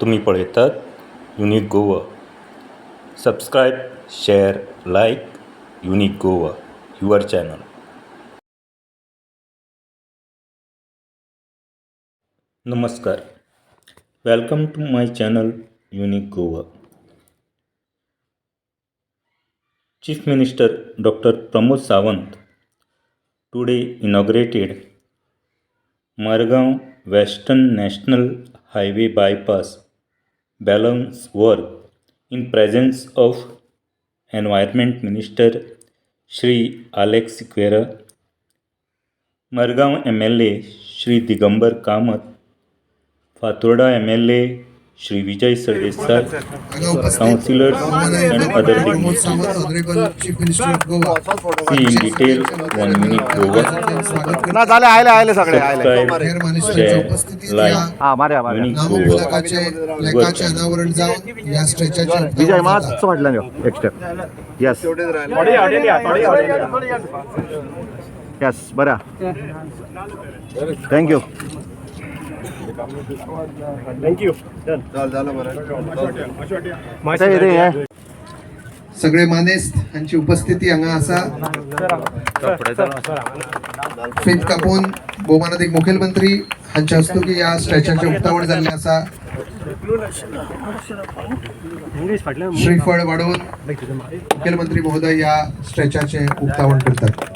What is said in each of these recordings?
तुम्ही पळयतात unique Goa subscribe share like unique Goa your channel नमस्कार welcome to my channel unique Goa Chief Minister Dr. Pramod Sawant today inaugurated Margaon Western National Highway bypass balance work in presence of Environment Minister Shri Alex Sequeira, Margaon MLA Shri Digambar Kamath, Fatorda MLA Shri Vijay Sardesai, councillors and other Pramod dignitaries. Sawant honourable chief minister of Goa See in detail one minute Goa. स्वागत ना झाले आले आले सगळे आले Subscribe, खैर मानेश्वरांच्या share, उपस्थितीत like, या हा मारे मारे Unique नामो Goa. फलकाचे लेखाचे अनावरण जाऊन या स्ट्रेचाचे विजय उद्घाटन माच झालं. म्हटलं ना एक स्टेप यस यस बरा थँक्यू थँक्यू सगळे मानेस्त हांची उपस्थिती हांगा आसा फेत कापून भोवमानाधिक मुखेलमंत्री हांच्या हस्तुकी या स्ट्रेचाचे उक्तावण जाल्ले आसा श्रीफळ वाडोवन मुखेलमंत्री महोदय या स्ट्रेचाचे उक्तावण करतात.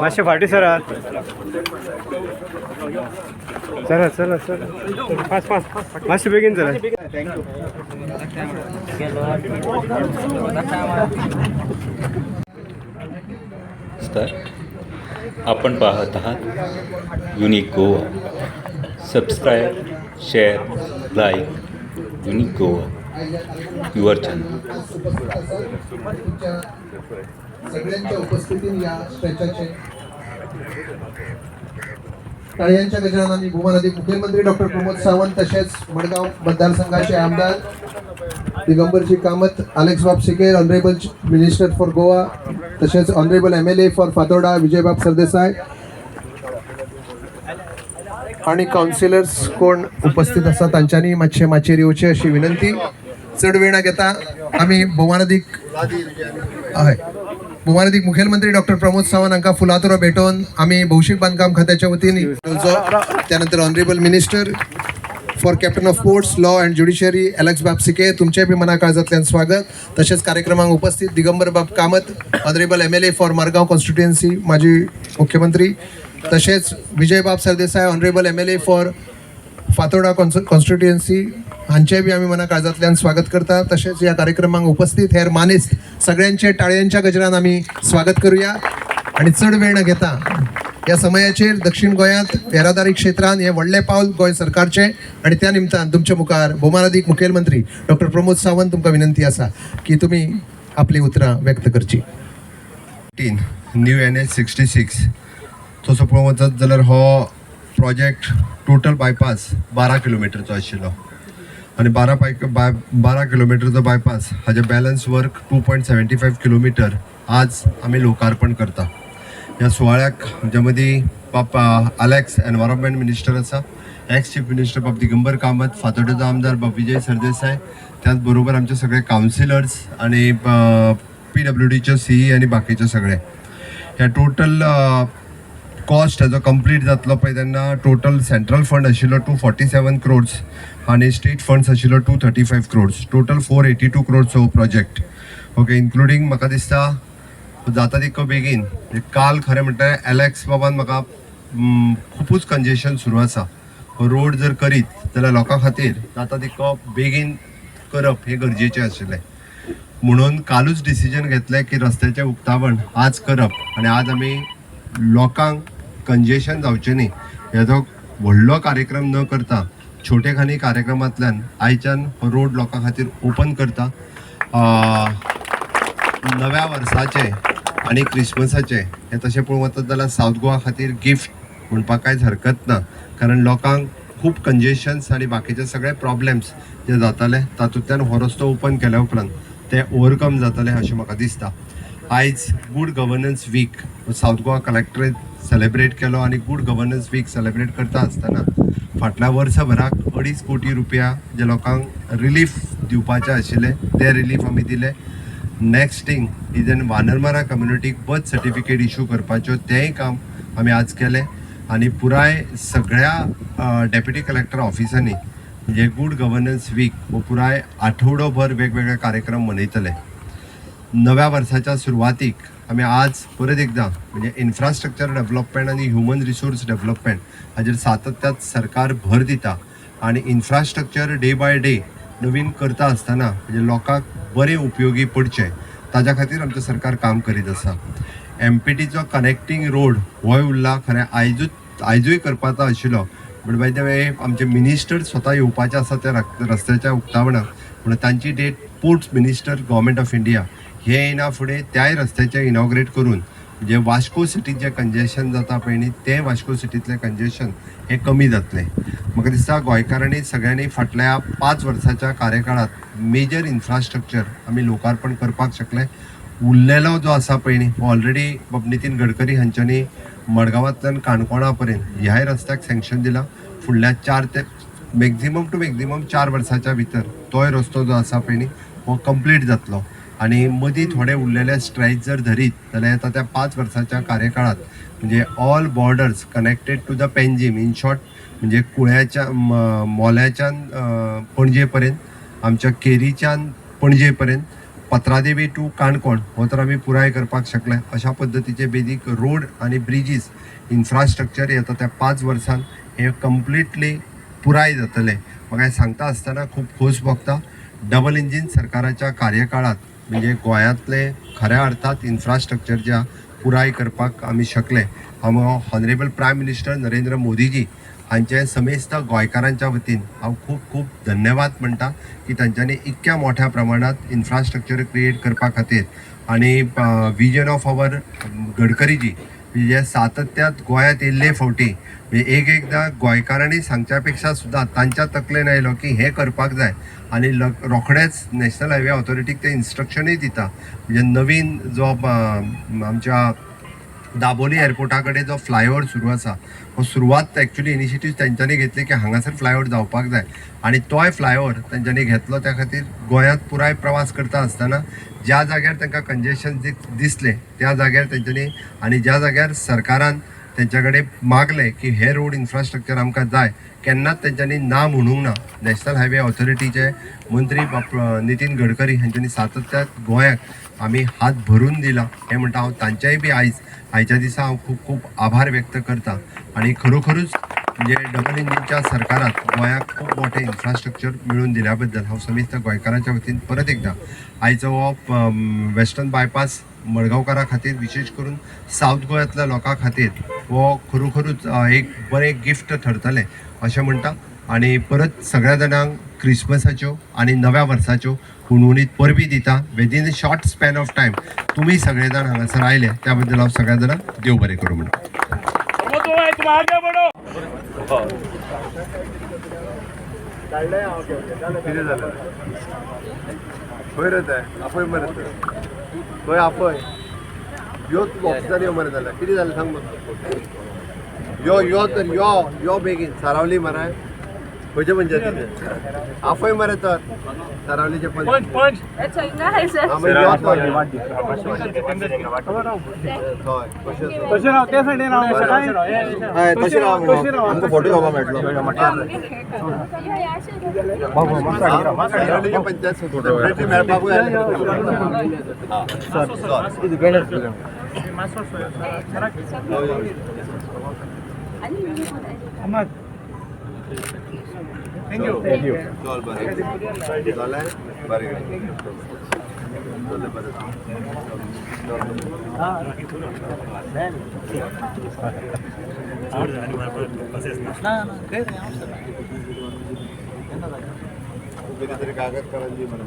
माशे फाटी सर. चला चला चला. पाच पाच मातशे बेगीन चला. नमस्कार. आपण पाहत आहात unique Goa subscribe share like unique Goa your channel सगळ्यांच्या उपस्थितीने या स्ट्रेचाचे टाळ्यांच्या गजरानांनी भूमानधिक मुख्यमंत्री डॉक्टर प्रमोद सावंत तसेच मडगाव मतदारसंघाचे आमदार दिगंबरजी कामत अलेक्स बाब सिकेर ऑनरेबल मिनिस्टर फॉर गोवा तसेच honourable M L A for Fatorda Vijaybab Sardesai आणि काउन्सिलर्स कोण उपस्थित आसा तांच्यांनी मातशे माचेर येवचे अशी विनंती. चड वेळ घेता आम्ही भोवमानधिक हय भोवमानधिक मुखेलमंत्री डॉक्टर प्रमोद सावंत हांकां फुलातोरो भेटोवन आमी भौशीक बांदकाम खात्याच्या वतीन त्यानंतर honourable minister for captain of ports law and judiciary Alex bab सिके तुमचे बी मना काळजातल्यान स्वागत. तसेच कार्यक्रमाक उपस्थित Digambar bab Kamat honourable M L A for Margao constituency माजी मुख्यमंत्री. तसेच Vijaybab Sardesai honourable M L A for Fatorda constituency हांचे बी आमी मना काळजातल्यान स्वागत करता. तसेच या कार्यक्रमाक उपस्थित हेर मानेस्त सगळ्यांचे टाळयांच्या गजरान आमी स्वागत करूया. आणि चड वेळ न घेता या समयाचेर दक्षिण गोंयांत येरादारी क्षेत्रांत हे व्हडलें पावल गोंय सरकारचें आणि त्या निमतान तुमच्या मुखार भोवमानाधिक मुखेलमंत्री डॉक्टर प्रमोद सावंत तुमकां विनंती आसा की तुमी आपली उतरां व्यक्त करची. टीन new N H sixty six. तसो पळोवंक वचत जाल्यार हो प्रोजेक्ट टोटल बायपास बारा किलोमिटरचो आशिल्लो. आनी बारा पाय बाय बारा किलोमिटरचो बायपास हाजे balance work two point seventy five kilometre आज आमी लोकार्पण करता. ह्या सुवाळ्याक हाच्या मदीं बाप अलेक्स एनवायरमेंट मिनिस्टर आसा ex chief minister bab Digambar Kamat फातोर्डेचो आमदार बाब विजय सरदेसाय त्याच बरोबर आमचे सगळे कावन्सिलर्स आणि पी डब्ल्यू डीचे सीई आणि बाकीचे सगळे. ह्या टोटल कॉस्ट हाजो कंप्लीट जातलो पळय तेन्ना टोटल सेंट्रल फंड आशिल्लो टू फोर्टी सेवन क्रोड्स आनी स्टेट फंड्स आशिल्लो two thirty five crores total four eighty two crores project okay including म्हाका दिसता जाता तितको बेगीन काल खरें म्हणटा एलेक्स बाबान म्हाका खुबूच खुपूच कंजेशन सुरू आसा रोड जर करीत जाल्यार लोकां खातीर जाता तितको बेगीन करप हें गरजेचें आशिल्लें म्हणून कालूच डिसिजन घेतलें की रस्त्याचें उक्तावण आज करप. आनी आज आमी लोकांक कंजेशन जावचें न्ही. हेजो व्हडलो कार्यक्रम न करता छोटेखानी कार्यक्रमांतल्यान आयच्यान हो रोड लोकां खातीर ओपन करता नव्या वर्साचे आनी क्रिसमसाचे हे तशें पळोवंक वचत जाल्यार सावथ गोवा खातीर गिफ्ट म्हणपाक कांयच हरकत ना. कारण लोकांक खूब कंजेशन्स आनी बाकीचे सगळे प्रॉब्लेम्स जे जाताले तातूंतल्यान हो रस्तो ओपन केल्या उपरांत ते ओवरकम जातले अशें म्हाका दिसता. आयज good governance week. South Goa collectorate celebrate केलो आनी गूड गव्हर्नन्स वीक सेलेब्रेट करता आसतना फाटल्या वर्सभराक अडीच कोटी रुपया जे लोकांक रिलीफ दिवपाचे आशिल्ले ते रिलीफ आमी दिले. नेक्स्ट थिंग इजन वानरमारा कम्युनिटीक बर्थ सर्टिफिकेट इश्यू करपाच्यो तेंय काम आमी आज केलें. आनी पुराय सगळ्या डेप्युटी कलेक्टर ऑफिसांनी म्हणजे गूड गव्हर्नन्स वीक हो पुराय आठवडोभर वेगवेगळे कार्यक्रम मनयतले. नव्या वर्साच्या सुरवातीक आमी आज परत एकदां म्हणजे इन्फ्रास्ट्रक्चर डेव्हलपमेंट आनी ह्युमन रिसोर्स डेव्हलपमेंट हाजेर सातत्यात सरकार भर दिता आनी इन्फ्रास्ट्रक्चर डे बाय डे नवीन करता आसतना म्हणजे लोकांक बरें उपयोगी पडचे ताज्या खातीर आमचें सरकार काम करीत आसा. एम पी टीचो कनेक्टींग रोड होय उरला खरें आयजूच आयजूय करपाचो आशिल्लो. बट बाय द वे आमचे मिनिस्टर स्वता येवपाचे आसा त्या रस्त्याच्या उक्तावणाक म्हणून तांची date ports minister government of India हे येना फुडें त्याय रस्त्याचे इनॉग्रेट करून जे वास्को सिटीत जे कंजेशन जाता पळय न्ही ते वास्को सिटीतले कंजेशन हे कमी जातले. म्हाका दिसता गोंयकारांनी सगळ्यांनी फाटल्या पांच वर्साच्या कार्यकाळात मेजर इन्फ्रास्ट्रक्चर आमी लोकार्पण करपाक शकले. उरलेलो जो आसा पळय न्ही हो ऑलरेडी नितीन गडकरी हांच्यांनी मडगांवांतल्यान काणकोणा पर्यंत ह्याय रस्त्याक सँक्शन दिला. फुडल्या चार ते मॅक्झिमम टू मॅक्झिमम चार वर्साच्या भितर तोय रस्तो जो आसा पळय न्ही हो कंप्लीट जातलो. आनी मदीं थोडे उरलेले स्ट्रायक जर धरीत जाल्यार येता त्या पांच वर्साच्या कार्यकाळात म्हणजे all borders connected to the Panjim in short म्हणजे कुळ्याच्या म- मोल्याच्यान पणजे पर्यंत आमच्या केरीच्यान पणजे पर्यंत पत्रादेवी टू काणकोण हो तर आमी पुराय करपाक शकले अशा पद्दतीचे बेदीक रोड आनी ब्रिजीस इन्फ्रास्ट्रक्चर येता त्या पांच वर्सान हे कंप्लिटली पुराय जातले. म्हाका सांगता आसतना खूब खोस भोगता. डबल इंजीन सरकाराच्या कार्यकाळात म्हणजे गोंयांतले खऱ्या अर्थात इन्फ्रास्ट्रक्चरच्या पुराय करपाक आमी शकले. हांव honourable prime minister Narendra Modiji हांचे समेस्त गोंयकारांच्या वतीन हांव खूब खूब धन्यवाद म्हणटा की तांच्यांनी इतक्या मोठ्या प्रमाणात इन्फ्रास्ट्रक्चर क्रिएट करपा खातीर. आनी विजन ऑफ आवर गडकरीजी जे सातत्यात गोंयांत येयल्ले फावटी. म्हणजे एक एकदां गोंयकारांनी सांगच्या पेक्षा सुद्दां तांच्या तकलेन आयलो की हें करपाक जाय. आनी ल- रोखडेच नॅशनल हायवे ऑथॉरिटीक ते इन्स्ट्रक्शनूय दिता. म्हणजे नवीन जो आमच्या दाबोली एअरपोर्टा कडेन जो फ्लायओव्हर सुरू आसा हो सुरवात एक्चुली इनिशिएटीव तेंच्यांनी घेतली की हांगासर फ्लायओव्हर जावपाक जाय. आनी तोय फ्लायओव्हर तेंच्यांनी घेतलो त्या खातीर गोंयांत पुराय प्रवास करता आसतना ज्या जाग्यार तांकां कंजेशन दिसले त्या जाग्यार तेंच्यांनी आनी ज्या जाग्यार सरकारान तेंच्या कडेन मागले की हे रोड इन्फ्रास्ट्रक्चर आमकां जाय केन्नाच तेंच्यांनी ना म्हणूंक ना. नॅशनल हायवे ऑथॉरिटीचे मंत्री बाप नितीन गडकरी हांच्यांनी सातत्यात गोंयाक आमी हात भरून दिला. हें म्हणटा हांव तांचेय बी आयज आयच्या दिसा हांव खूब खूब आभार व्यक्त करता. आनी खरोखरूच म्हणजे डबल इंजिनच्या सरकारात गोंयाक खूब मोठें इन्फ्रास्ट्रक्चर मेळून दिल्या बद्दल हांव समेस्त गोंयकारांच्या वतीन परत एकदां आयचो हो वेस्टर्न बायपास मडगांवकारां खातीर विशेश करून सावथ गोंयांतल्या लोकां खातीर हो खरोखरूच एक बरें गिफ्ट ठरतलें अशें म्हणटा आनी परत सगळ्या जाणांक क्रिसमसाच्यो आनी नव्या वर्साच्यो हुणहुणीत परबी दिता. Within a short span of time तुमी सगळे जाण हांगासर आयले. त्या बद्दल हांव सगळ्या जाणांक देव बरें करूं म्हणटा किती झालं? खंय आहे ते मरत होय. ते यो तूं ऑफिसार यो मरे झाला. किती झालं सांग मग यो यो तर यो यो बेगीन. सारावली मराय पंचायतीचे आपय मरे तर सारावलीचे पंच सर हा. आमकां फोटो घेवपाक मेळटलो सारावलीचे पंचायत सेक्रेटरी मेळपाकूय आयले. हा, सर. चल बरें जालें बरें तरी कागद करून दी म्हणून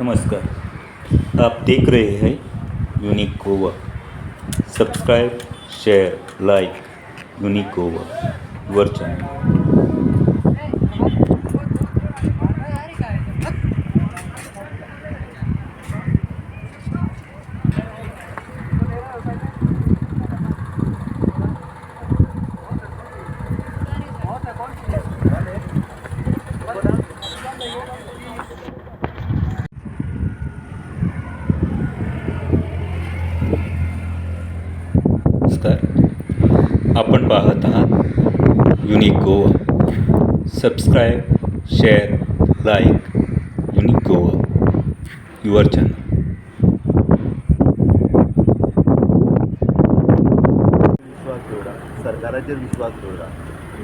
नमस्कार। आप देख रहे हैं unique Goa subscribe share like unique Goa वर unique Goa subscribe share like unique Goa your channel विश्वास दवरा सरकाराचेर विश्वास दवरा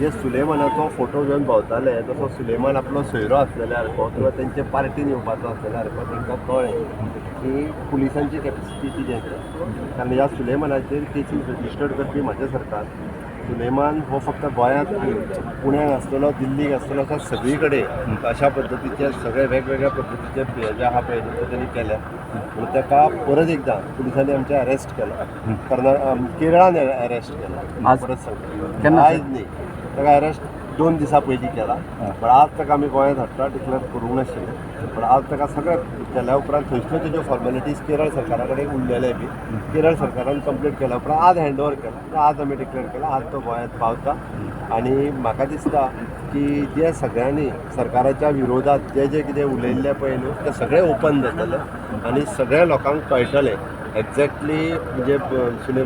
जे सुलेमानाचो फोटो घेवन भोंवताले तसो सुलेमान आपलो सोयरो आसलेल्यार किंवा तेंचे पार्टीन येवपाचो आसलेल्यार तांकां कळ्ळें की पुलिसांची कॅपेसिटी कितें आसा कारण ह्या सुलेमानाचेर केसीस रजिस्टर्ड करपी म्हाजे सरकार. सुलेमान हो फक्त गोंयांत पुण्याक आसतलो दिल्लीक आसतलो अशा सगळी कडेन अशा पद्दतीचे सगळे वेगवेगळ्या पद्दतीचे जे आहा पळय ते तेणी केल्या. म्हणून ताका परत एकदां पुलिसांनी आमचे अरेस्ट केला. कर्ना केरळान अरेस्ट केला. परत सांगता. आयज न्ही. ताका अरेस्ट दोन दिसां पयलीं केला. पण आज ताका आमी गोंयांत हाडटा डिक्लेअर करूंक नाशिल्ले पण आज ताका सगळ्यां केल्या उपरांत थंयच्यो तेज्यो फॉर्मेलिटीज केरळ सरकारा कडेन उरलेले बी केरळ सरकारान कंप्लीट केल्या उपरांत आज हँड ओवर केला आज आमी डिक्लेअर केला आज तो गोंयांत पावता. आनी म्हाका दिसता की जे सगळ्यांनी सरकाराच्या विरोधात जे जे कितें उलयल्लें पळय न्हू तें सगळें ओपन जातलें. आनी सगळ्या लोकांक कळटलें. एक्झॅक्टली म्हणजे सुले